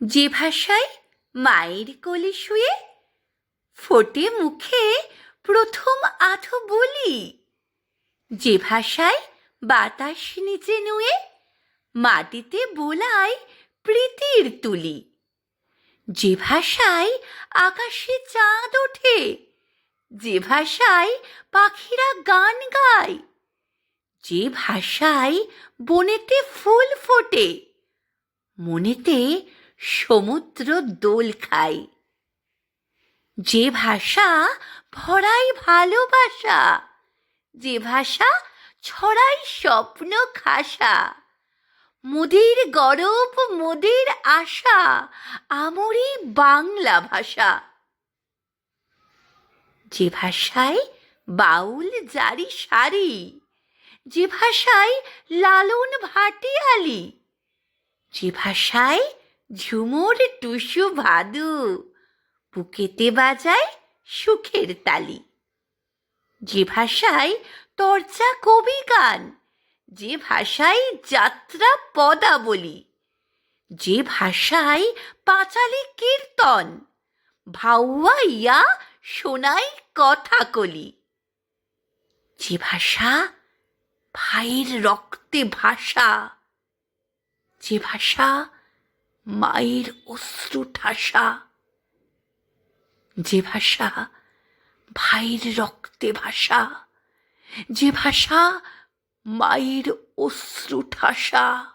যে ভাষায় মায়ের কোলে শুয়ে ফোটে মুখে প্রথম আঠো বলি, যে ভাষায় বাতাস নিচে নুয়ে মাটিতে বোলায় প্রীতির তুলি, যে ভাষায় আকাশে চাঁদ ওঠে, যে ভাষায় পাখিরা গান গায়, যে ভাষায় বনেতে ফুল ফোটে, মনেতে সমুদ্র দোল খায় যে ভাষা ভরাই ভালোবাসা, যে ভাষা ছড়াই স্বপ্ন খাসা। মোদের গরব, মোদের আশা, আমরি বাংলা ভাষা। যে ভাষায় বাউল জারি সারি, যে ভাষায় লালন ভাটিয়ালি, যে ভাষায় ঝুমুর টুসু ভাদু। বুকেতে বাজায় সুখের তালি। যে ভাষায় তর্চা কবি গান, যে ভাষায় যাত্রা পদাবলী, যে ভাষায় পাঁচালি কীর্তন, ভাউয়া ইয়া শোনাই কথা কলি। যে ভাষা ভাইয়ের রক্তে ভাষা যে ভাষা মায়ের অশ্রু ঠাসা। যে ভাষা ভাইয়ের রক্তে ভাষা যে ভাষা মায়ের অশ্রু ঠাসা।